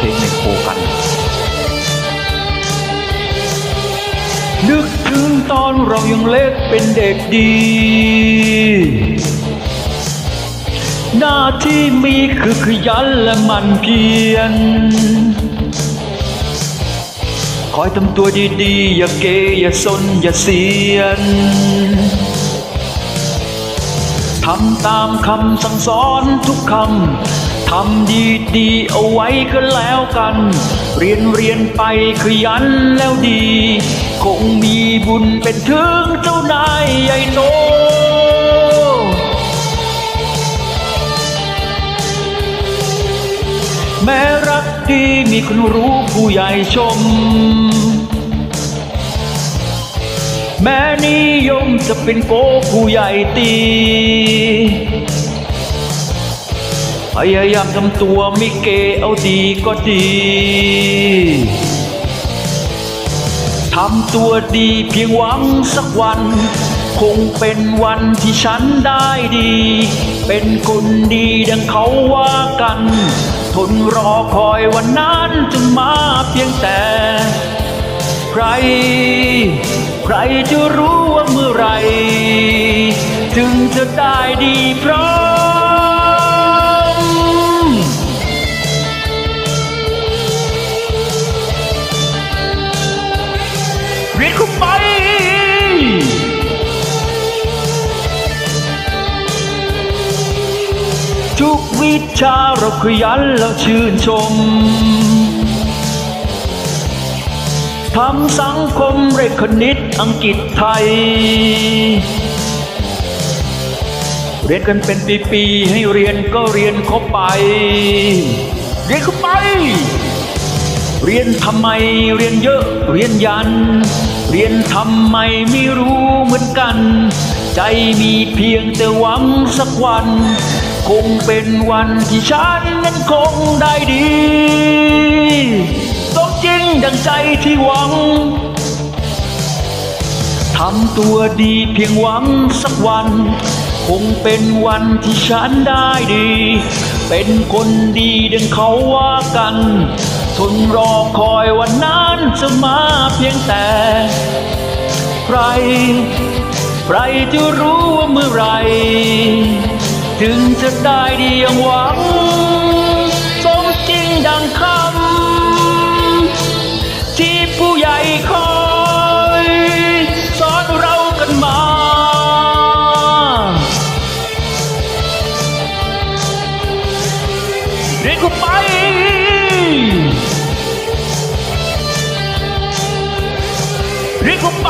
พลงในโคกัน นึกถึงตอนเรายังเล็กเป็นเด็กดี หน้าที่มีคือขยันและมันเพียรคอยทำตัวดีๆ อย่าเกยอย่าซนอย่าเสียนทำตามคำสั่งสอนทุกคำ ทำดีๆเอาไว้ก็แล้วกัน เรียนเรียนไปขยันแล้วดี คงมีบุญเป็นถึงเจ้านายใหญ่โตแม้รักดีมีคนรู้ผู้ใหญ่ชม แม้นิยมจะเป็นโกผู้ใหญ่ตี พยายามทำตัวไม่เกเอาดีก็ดี ทำตัวดีเพียงหวังสักวัน คงเป็นวันที่ฉันได้ดี เป็นคนดีดังเขาว่ากัน ทนรอคอยวันนั้นจนมาเพียงแต่ ใคร ใครจะรู้ว่าเมื่อไรถึงจะได้ดีเพร้อม ทุกวิชาเราขยันแล้วชื่นชม ทำสังคมเรขคณิตอังกฤษไทย เรียนกันเป็นปีๆให้เรียนก็เรียนเข้าไป เรียนเข้าไป เรียนทำไมเรียนเยอะเรียนยัน เรียนทำไมไม่รู้เหมือนกัน ใจมีเพียงแต่หวังสักวัน คงเป็นวันที่ฉันนั้นคงได้ดีต้องจริงดังใจที่หวังทำตัวดีเพียงหวังสักวัน คงเป็นวันที่ฉันได้ดี เป็นคนดีดังเขาว่ากันทนรอคอยวันนั้นจะมาเพียงแต่ ใคร ใครจะรู้ว่าเมื่อไร ถึงจะได้ดีอย่างหวังสมจริงดังคำที่ผู้ใหญ่คอยสอนเรากันมา เรียกูไป เรียกูไป